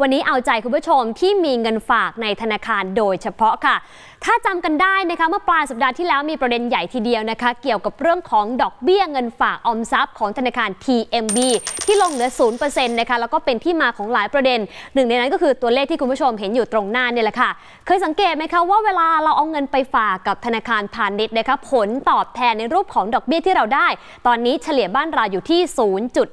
วันนี้เอาใจคุณผู้ชมที่มีเงินฝากในธนาคารโดยเฉพาะค่ะ ถ้าจำกันได้นะคะเมื่อปลายสัปดาห์ที่แล้วมีประเด็นใหญ่ทีเดียวนะคะ เกี่ยวกับเรื่องของดอกเบี้ยเงินฝากออมทรัพย์ของธนาคาร TMB ที่ลงเหลือ0%นะคะแล้วก็เป็นที่มาของหลายประเด็น หนึ่งในนั้นก็คือตัวเลขที่คุณผู้ชมเห็นอยู่ตรงหน้าเนี่ยแหละค่ะ เคยสังเกตไหมคะว่าเวลาเราเอาเงินไปฝากกับธนาคารพาณิชย์นะคะผลตอบแทนในรูปของดอกเบี้ยที่เราได้ ตอนนี้เฉลี่ยบ้านเราอยู่ที่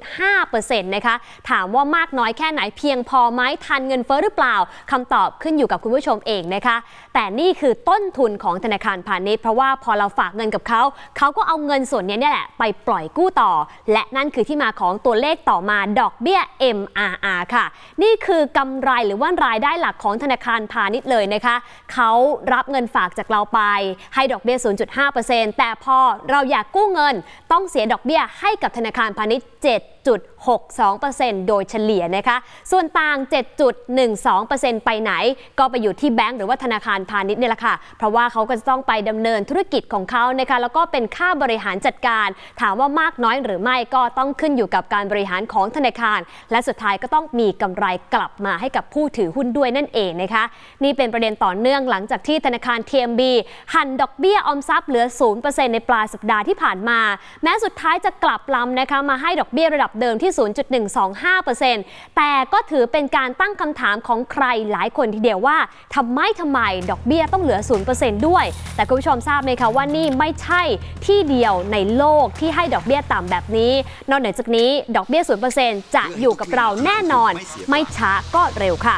0.5%นะคะถามว่ามากน้อยแค่ไหนเพียงพอไหมทันเงินเฟ้อหรือเปล่าคำตอบขึ้นอยู่กับคุณผู้ชมเองนะคะ แต่นี่คือต้นทุนของธนาคารพาณิชย์เพราะว่าพอเราฝากเงินกับเขาเขาก็เอาเงินส่วนนี้เนี่ยแหละไปปล่อยกู้ต่อ และนั่นคือที่มาของตัวเลขต่อมาดอกเบี้ย MRR ค่ะ นี่คือกำไรหรือว่ารายได้หลักของธนาคารพาณิชย์เลยนะคะเขารับเงินฝากจากเราไป ให้ดอกเบี้ย 0.5%แต่พอเราอยากกู้เงินต้องเสียดอกเบี้ยให้กับธนาคารพาณิชย์ 7.62%โดยเฉลี่ยนะคะ ส่วนต่าง 7 7.12%ไปไหน ก็ไปอยู่ที่แบงก์หรือว่าธนาคารพาณิชย์เนี่ยแหละค่ะ เพราะว่าเขาก็จะต้องไปดำเนินธุรกิจของเขานะคะแล้วก็เป็นค่าบริหารจัดการ ถามว่ามากน้อยหรือไม่ก็ต้องขึ้นอยู่กับการบริหารของธนาคาร และสุดท้ายก็ต้องมีกำไรกลับมาให้กับผู้ถือหุ้นด้วยนั่นเองนะคะนี่เป็นประเด็นต่อเนื่องหลังจากที่ธนาคาร TMB หั่นดอกเบี้ยออมทรัพย์เหลือ 0%ในปลายสัปดาห์ที่ผ่านมา แม้สุดท้ายจะกลับลำนะคะมาให้ดอกเบี้ยระดับเดิมที่ 0.125%แต่ก็ถือเป็นการตั้งคำถามของใครหลายคนทีเดียวว่าทำไมทำไมดอกเบี้ยต้องเหลือ 0%ด้วย แต่คุณผู้ชมทราบไหมคะว่านี่ไม่ใช่ที่เดียวในโลกที่ให้ดอกเบี้ยต่ำแบบนี้ นอกเหนือจากนี้ดอกเบี้ย 0%จะอยู่กับเราแน่นอน ไม่ช้าก็เร็วค่ะ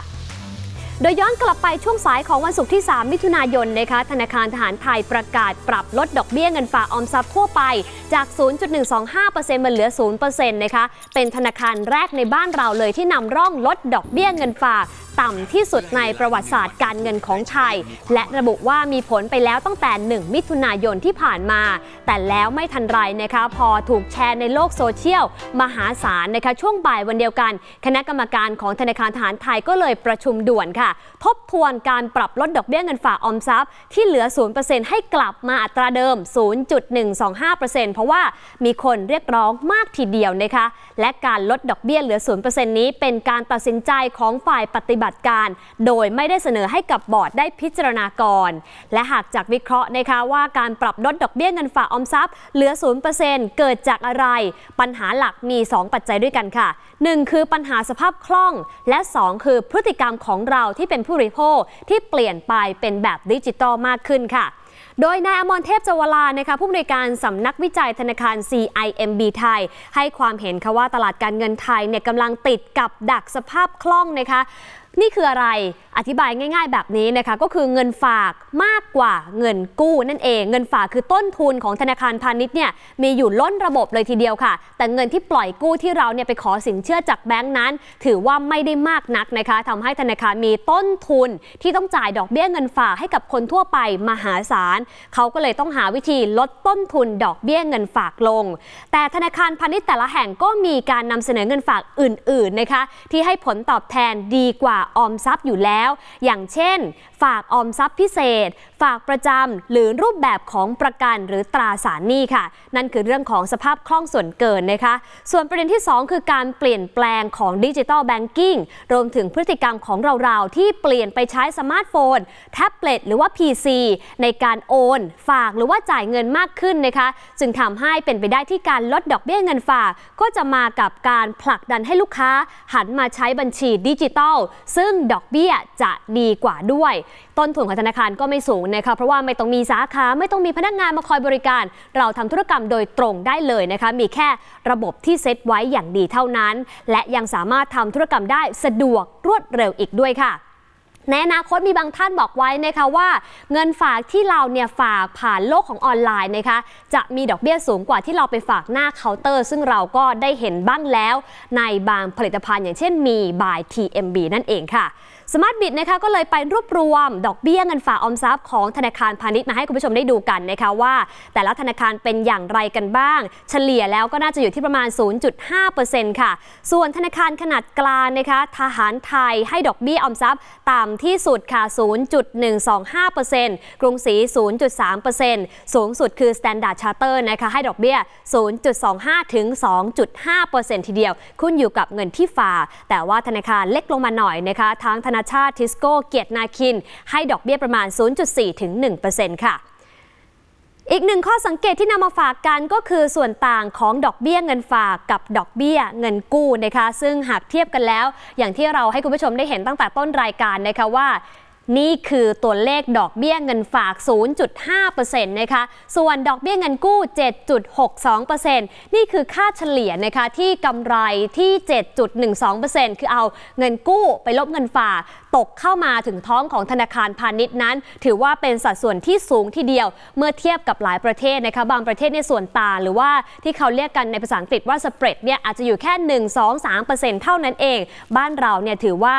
โดยย้อนกลับไปช่วงสายของวันศุกร์ที่ 3 มิถุนายนนะคะธนาคารทหารไทยประกาศปรับลดดอกเบี้ยเงินฝากออมทรัพย์ทั่วไปจาก 0.125%มาเหลือ 0%นะคะเป็นธนาคารแรกในบ้านเราเลยที่นำร่องลดดอกเบี้ยเงินฝากต่ำที่สุดในประวัติศาสตร์การเงินของไทย และระบุว่ามีผลไปแล้วตั้งแต่ 1 มิถุนายนที่ผ่านมา แต่แล้วไม่ทันไรนะคะพอถูกแชร์ในโลกโซเชียล มหาศาลนะคะช่วงบ่ายวันเดียวกัน คณะกรรมการของธนาคารทหารไทยก็เลยประชุมด่วนค่ะ ทบทวนการปรับลดดอกเบี้ยเงินฝากออมทรัพย์ ที่เหลือ 0%ให้กลับมาอัตราเดิม 0.125%เพราะว่ามีคนเรียกร้องมากทีเดียวนะคะและการลดดอกเบี้ยเหลือ 0%นี้เป็นการตัดสินใจของฝ่ายปฏิบบัติการ โดยไม่ได้เสนอให้กับบอร์ดได้พิจารณาก่อน และหากจากวิเคราะห์นะคะว่าการปรับลดดอกเบี้ยเงินฝากออมทรัพย์เหลือ 0%เกิดจากอะไร ปัญหาหลักมี 2 ปัจจัยด้วยกันค่ะ 1 คือปัญหาสภาพคล่อง และ 2 คือพฤติกรรมของเราที่เป็นผู้บริโภคที่เปลี่ยนไปเป็นแบบดิจิตอลมากขึ้นค่ะโดยนายอมรเทพจวลานะคะผู้อำนวยการสำนักวิจัยธนาคาร CIMB ไทย ให้ความเห็นค่ะว่าตลาดการเงินไทยเนี่ยกำลังติดกับดักสภาพคล่องนะคะ นี่คืออะไรอธิบายง่าย ๆ แบบนี้นะคะ ก็คือเงินฝากมากกว่าเงินกู้นั่นเอง เงินฝากคือต้นทุนของธนาคารพาณิชย์เนี่ยมีอยู่ล้นระบบเลยทีเดียวค่ะ แต่เงินที่ปล่อยกู้ที่เราเนี่ยไปขอสินเชื่อจากแบงก์นั้น ถือว่าไม่ได้มากนักนะคะทำให้ธนาคารมีต้นทุนที่ต้องจ่ายดอกเบี้ยเงินฝากให้กับคนทั่วไปมหาศาลเขาก็เลยต้องหาวิธีลดต้นทุนดอกเบี้ยเงินฝากลง แต่ธนาคารพาณิชย์แต่ละแห่งก็มีการนำเสนอเงินฝากอื่น ๆนะคะ ที่ให้ผลตอบแทนดีกว่าออมทรัพย์อยู่แล้ว อย่างเช่น ฝากออมทรัพย์พิเศษ ฝากประจำหรือรูปแบบของประกันหรือตราสารหนี้ค่ะ นั่นคือเรื่องของสภาพคล่องส่วนเกินนะคะ ส่วนประเด็นที่ 2 คือการเปลี่ยนแปลงของดิจิ t a ลแบงกิ้งรวมถึงพฤติกรรมของเราๆ ที่เปลี่ยนไปใช้สมาร์ทโฟน แท็บเล็ตหรือว่า PC ในการโอน ฝากหรือว่าจ่ายเงินมากขึ้นนะคะ จึงทำให้เป็นไปได้ที่การลดดอกเบี้ยเงินฝาก ก็จะมากับการผลักดันให้ลูกค้า หันมาใช้บัญชีดิจิตอลซึ่งดอกเบี้ยจะดีกว่าด้วยต้นทุนของธนาคารก็ไม่สูงนะคะเพราะว่าไม่ต้องมีสาขาไม่ต้องมีพนักงานมาคอยบริการ เราทำธุรกรรมโดยตรงได้เลยนะคะมีแค่ระบบที่เซตไว้อย่างดีเท่านั้น และยังสามารถทำธุรกรรมได้สะดวกรวดเร็วอีกด้วยค่ะในอนาคตมีบางท่านบอกไว้นะคะว่า เงินฝากที่เราเนี่ยฝากผ่านโลกของออนไลน์นะคะจะมีดอกเบี้ยสูงกว่าที่เราไปฝากหน้าเคาน์เตอร์ ซึ่งเราก็ได้เห็นบ้างแล้ว ในบางผลิตภัณฑ์อย่างเช่นมี by TMB นั่นเองค่ะ สมาร์ทบิตนะคะก็เลยไปรวบรวม ดอกเบี้ยเงินฝากออมทรัพย์ของธนาคารพาณิชย์มาให้คุณผู้ชมได้ดูกันนะคะว่า แต่ละธนาคารเป็นอย่างไรกันบ้าง เฉลี่ยแล้วก็น่าจะอยู่ที่ประมาณ 0.5%ค่ะ ส่วนธนาคารขนาดกลางนะคะทหารไทยให้ดอกเบี้ยออมทรัพย์ต่ำที่สุดค่ะ 0.125%กรุงศรี 0.3%สูงสุดคือ Standard Charter นะคะให้ดอกเบี้ย 0.25 ถึง 2.5%ทีเดียว ขึ้นอยู่กับเงินที่ฝากแต่ว่าธนาคารเล็กลงมาหน่อยนะคะทั้งธนาชาติทิสโก้เกียรตินาคิน ให้ดอกเบี้ยประมาณ 0.4 ถึง 1%ค่ะอีกหนึ่งข้อสังเกตที่นำมาฝากกันก็คือส่วนต่างของดอกเบี้ยเงินฝากกับดอกเบี้ยเงินกู้นะคะ ซึ่งหากเทียบกันแล้ว อย่างที่เราให้คุณผู้ชมได้เห็นตั้งแต่ต้นรายการนะคะว่า นี่คือตัวเลขดอกเบี้ยเงินฝาก 0.5%นะคะ ส่วนดอกเบี้ยเงินกู้ 7.62%นี่คือค่าเฉลี่ยนะคะที่กำไรที่ 7.12%คือเอาเงินกู้ไปลบเงินฝาก ตกเข้ามาถึงท้องของธนาคารพาณิชย์นั้น ถือว่าเป็นสัดส่วนที่สูงทีเดียว เมื่อเทียบกับหลายประเทศนะคะ บางประเทศในยส่วนต่างหรือว่าที่เขาเรียกกันในภาษาอังกฤษว่าสเปรดเนี่ยอาจจะอยู่แค่ 1 2 3เท่านั้นเอง บ้านเราเนี่ยถือว่า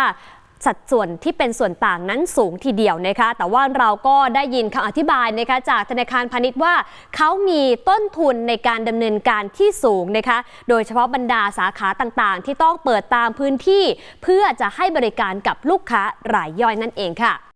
สัดส่วนที่เป็นส่วนต่างนั้นสูงทีเดียวนะคะ แต่ว่าเราก็ได้ยินคำอธิบายนะคะจากธนาคารพาณิชย์ว่าเขามีต้นทุนในการดำเนินการที่สูงนะคะ โดยเฉพาะบรรดาสาขาต่างๆ ที่ต้องเปิดตามพื้นที่ เพื่อจะให้บริการกับลูกค้ารายย่อยนั่นเองค่ะ